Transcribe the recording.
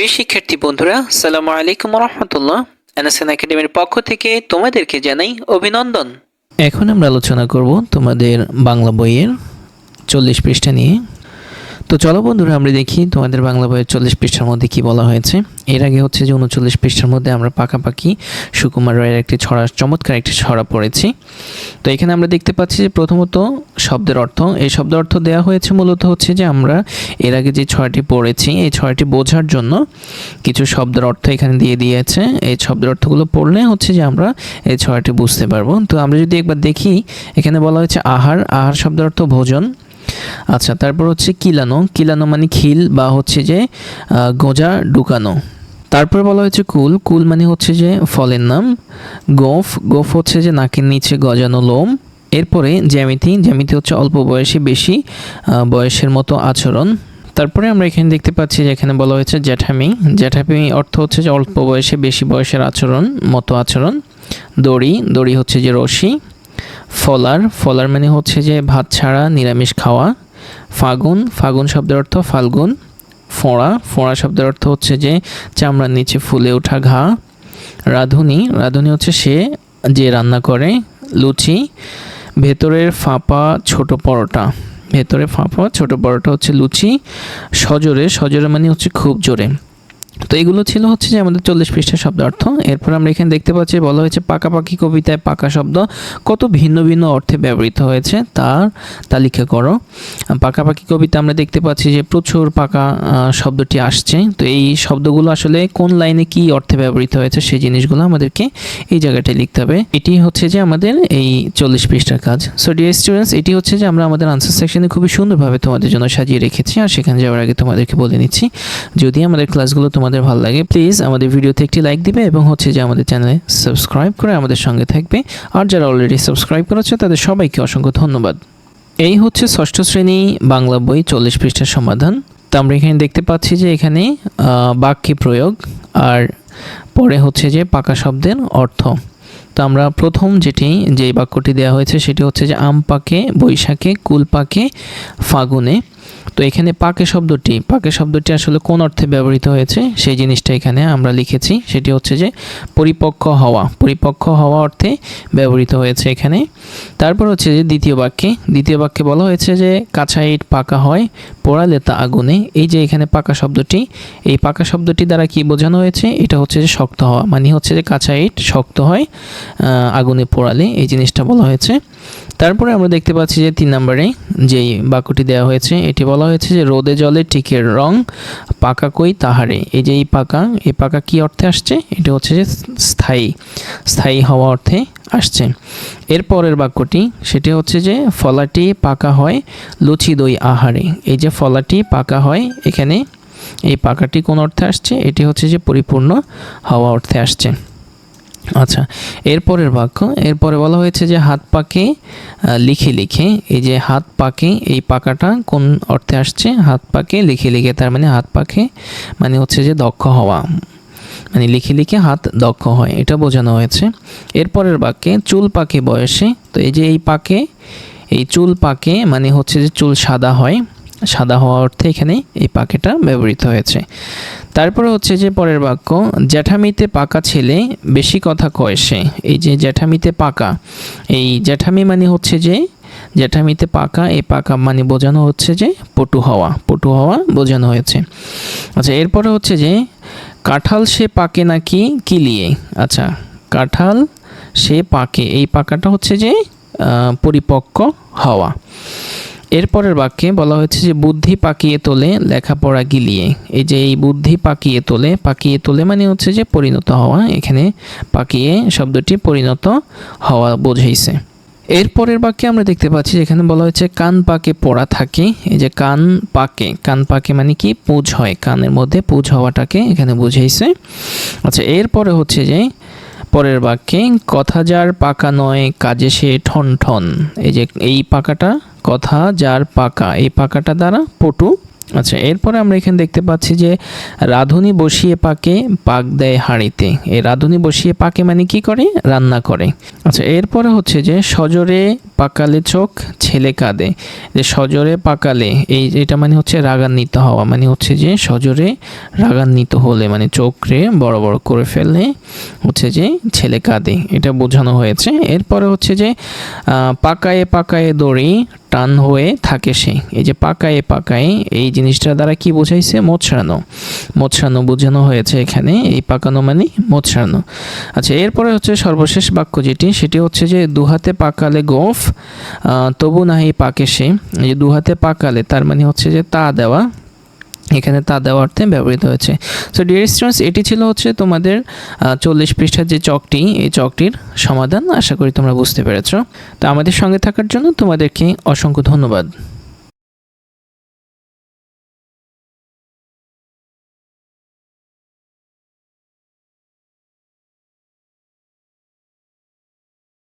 প্রিয় শিক্ষার্থী বন্ধুরা সালাম আলাইকুম রহমতুল্লাহ এনএসএন একাডেমির পক্ষ থেকে তোমাদেরকে জানাই অভিনন্দন। এখন আমরা আলোচনা করব তোমাদের বাংলা বইয়ের চল্লিশ পৃষ্ঠা নিয়ে। তো চলো বন্ধুরা, আমরা দেখি তোমাদের বাংলা বইয়ের চল্লিশ পৃষ্ঠার মধ্যে কি বলা হয়েছে। এর আগে হচ্ছে যে উনচল্লিশ পৃষ্ঠার মধ্যে আমরা পাকাপাকি সুকুমার রায়ের একটি ছড়া, চমৎকার একটি ছড়া পড়েছি। তো এখানে আমরা দেখতে পাচ্ছি যে প্রথমত শব্দের অর্থ। এই শব্দের অর্থ দেওয়া হয়েছে মূলত হচ্ছে যে আমরা এর আগে যে ছয়টি পড়েছি, এই ছয়টি বোঝার জন্য কিছু শব্দের অর্থ এখানে দিয়ে দিয়েছে। এই শব্দের অর্থগুলো পড়লে হচ্ছে যে আমরা এই ছয়টি বুঝতে পারব। তো আমরা যদি একবার দেখি, এখানে বলা হয়েছে আহার। আহার শব্দের অর্থ ভোজন। আচ্ছা তারপর হচ্ছে কিলানো। কিলানো মানে খিল বা হচ্ছে যে গোজা ঢুকানো। তারপর বলা হয়েছে কুল। কুল মানে হচ্ছে যে, ফলের নাম। গোফ। গোফ হচ্ছে যে, নাকের নিচে গজানো লোম। এরপরে জ্যামিতি। জ্যামিতি হচ্ছে অল্প বয়সী বেশি বয়সের মতো আচরণ। তারপরে আমরা এখানে দেখতে পাচ্ছি যে, এখানে বলা হয়েছে জ্যাঠামি। জ্যাঠামি অর্থ হচ্ছে যে, অল্প বয়সে বেশি বয়সের আচরণ, মতো আচরণ। দড়ি। দড়ি হচ্ছে যে, রশি। ফলার ফলার মানে হচ্ছে যে ভাত ছাড়া নিরামিষ খাওয়া। ফাগুন ফাগুন শব্দের অর্থ ফাল্গুন। ফোঁড়া ফোঁড়া শব্দের অর্থ হচ্ছে যে চামড়ার নিচে ফুলে ওঠা ঘা। রাঁধুনি রাঁধুনি হচ্ছে সে যে রান্না করে, লুচি। ভেতরের ফাঁপা ছোট পরোটা। ভেতরে ফাঁপা ছোট পরোটা হচ্ছে লুচি। সজোরে সজোরে মানে হচ্ছে খুব জোরে। তো এগুলো ছিল হচ্ছে যে আমাদের চল্লিশ পৃষ্ঠার শব্দ অর্থ। এরপর আমরা এখানে দেখতে পাচ্ছি বলা হয়েছে পাকাপাকি কবিতায় পাকা শব্দ কত ভিন্ন ভিন্ন অর্থে ব্যবহৃত হয়েছে, তার তালিকা করো। পাকাপাকি কবিতা আমরা দেখতে পাচ্ছি যে প্রচুর পাকা শব্দটি আসছে। তো এই শব্দগুলো আসলে কোন লাইনে কি অর্থে ব্যবহৃত হয়েছে সেই জিনিসগুলো আমাদেরকে এই জায়গাটায় লিখতে হবে। এটি হচ্ছে যে আমাদের এই চল্লিশ পৃষ্ঠার কাজ। সো ডিয়ার স্টুডেন্টস এটি হচ্ছে যে আমরা আমাদের আনসার সেকশনে খুবই সুন্দরভাবে তোমাদের জন্য সাজিয়ে রেখেছি। আর সেখানে যাওয়ার আগে তোমাদেরকে বলে নিচ্ছি, যদি আমাদের ক্লাসগুলো তোমাদের ভালো লাগে প্লিজ আমাদের ভিডিওতে একটি লাইক দিবে এবং হচ্ছে যে আমাদের চ্যানেলে সাবস্ক্রাইব করে আমাদের সঙ্গে থাকবে। আর যারা অলরেডি সাবস্ক্রাইব করেছে, তাদের সবাইকে অসংখ্য ধন্যবাদ। এই হচ্ছে ষষ্ঠ শ্রেণি বাংলা বই চল্লিশ পৃষ্ঠার সমাধান। তো আমরা এখানে দেখতে পাচ্ছি যে এখানে বাক্যে প্রয়োগ আর পরে হচ্ছে যে পাকা শব্দের অর্থ। তো আমরা প্রথম যেটি যে বাক্যটি দেওয়া হয়েছে, সেটি হচ্ছে যে আম পাকে, বৈশাখে, কুল পাকে, ফাগুনে। তো এখানে পাকে শব্দটি পাকে শব্দটি আসলে কোন অর্থে ব্যবহৃত হয়েছে? সেই জিনিসটা এখানে আমরা লিখেছি, সেটি হচ্ছে যে পরিপক্ক হওয়া পরিপক্ক হওয়া অর্থে ব্যবহৃত হয়েছে এখানে। তারপর হচ্ছে যে দ্বিতীয় বাক্যে দ্বিতীয় বাক্যে বলা হয়েছে যে কাঁচা ইট পাকা হয়, পোড়ালে তা আগুনে। এই যে এখানে পাকা শব্দটি, এই পাকা শব্দটি দ্বারা কি বোঝানো হয়েছে? এটা হচ্ছে যে শক্ত হওয়া মানে হচ্ছে যে কাঁচা ইট শক্ত হয় আগুনে পোড়ালে। এই জিনিসটা বলা হয়েছে। তারপরে আমরা দেখতে পাচ্ছি যে তিন নম্বরে যেই বাক্যটি দেওয়া হয়েছে, এটি বলা হয়েছে যে রোদে জলে টিকের রং পাকা কই তাহারে। এই যে এই পাকা এই পাকা কি অর্থে আসছে? এটা হচ্ছে যে স্থায়ী স্থায়ী হওয়া অর্থে আসছে। এর পরের বাক্যটি, সেটি হচ্ছে যে ফলাটি পাকা হয় লুচি দই আহারে। এই যে ফলাটি পাকা হয়, এখানে এই পাকাটি কোন অর্থে আসছে? এটি হচ্ছে যে পরিপূর্ণ হওয়া অর্থে আসছে। আচ্ছা এরপরের বাক্য, এরপরে বলা হয়েছে যে হাত পাকে লিখে লিখে, এই যে হাত পাকে, এই পাকাটা কোন অর্থে আসছে? হাত পাকে, লিখে লিখে, তার মানে হাত পাকে মানে হচ্ছে যে দক্ষ হওয়া। মানে লিখে লিখে হাত দক্ষ হয়, এটা বোঝানো হয়েছে। এরপরের বাক্যে, চুল পাকে বয়সে, তো এই যে এই পাকে, এই চুল পাকে মানে হচ্ছে যে চুল সাদা হয়। সাদা হওয়া অর্থে এখানে এই পাকেটা ব্যবহৃত হয়েছে। তারপরে হচ্ছে যে পরের বাক্য, জ্যাঠামিতে পাকা ছেলে, বেশি কথা কয় সে। এই যে জ্যাঠামিতে পাকা, এই জ্যাঠামি মানে হচ্ছে যে, জ্যাঠামিতে পাকা, এই পাকা মানে বোঝানো হচ্ছে যে পটু হওয়া পটু হওয়া বোঝানো হয়েছে। আচ্ছা এরপরে হচ্ছে যে, কাঁঠাল সে পাকে নাকি কিলিয়ে আচ্ছা কাঁঠাল সে পাকে, এই পাকাটা হচ্ছে যে পরিপক্ক হওয়া। এরপরের বাক্যে বলা হয়েছে যে, বুদ্ধি পাকিয়ে তোলে, লেখাপড়া গিলিয়ে। এই যে, এই বুদ্ধি পাকিয়ে তোলে পাকিয়ে তোলে মানে হচ্ছে যে, পরিণত হওয়া। এখানে পাকিয়ে শব্দটি পরিণত হওয়া বোঝাইছে। এরপরের বাক্যে আমরা দেখতে পাচ্ছি যেখানে বলা হয়েছে, কান পাকে পড়া থাকে। এই যে, কান পাকে। কান পাকে মানে কি? পুজ হয়। কানের মধ্যে পুজ হওয়াটাকে এখানে বুঝাইছে। আচ্ছা এরপরে হচ্ছে যে, পরের বাক্যে, কথা যার পাকা নয়, কাজে সে ঠন ঠন এই যে, এই পাকাটা কথা যার পাকা, এই পাকাটা দ্বারা পটু। আচ্ছা এরপরে আমরা এখানে দেখতে পাচ্ছি যে রাঁধুনি বসিয়ে পাকে, পাক দেয় হাঁড়িতে। এই রাঁধুনি বসিয়ে পাকে মানে কি করে? রান্না করে। আচ্ছা এরপরে হচ্ছে যে সজোরে পাকালে চোখ, ছেলে কাঁদে। যে সজোরে পাকালে, এই এটা মানে হচ্ছে রাগান্বিত হওয়া মানে হচ্ছে যে সজোরে রাগান্বিত হলে মানে চোখরে বড় বড় করে ফেললে হচ্ছে যে ছেলে কাঁদে। এটা বোঝানো হয়েছে। এরপরে হচ্ছে যে পাকায়ে পাকায়ে দড়ি টান হয়ে থাকে সে। এই যে পাকায়ে পাকায়ে, এই জিনিসটা দ্বারা কি বোঝাইছে? মোছড়ানো। মোছড়ানো বোঝানো হয়েছে এখানে। এই পাকানো মানে মোছড়ানো। আচ্ছা এরপরে হচ্ছে সর্বশেষ বাক্য যেটি, সেটি হচ্ছে যে, দুহাতে পাকালে গোফ তবু নাহি পাকে সে। যে দুহাতে পাকালে, তার মানে হচ্ছে যে তা দেওয়া, এখানে তা দেওয়া অর্থে ব্যবহৃত হয়েছে। সো ডিয়ার স্টুডেন্টস এটি ছিল হচ্ছে তোমাদের চল্লিশ পৃষ্ঠার যে চকটি, এই চকটির সমাধান। আশা করি তোমরা বুঝতে পেরেছ। তো আমাদের সঙ্গে থাকার জন্য তোমাদেরকে অসংখ্য ধন্যবাদ।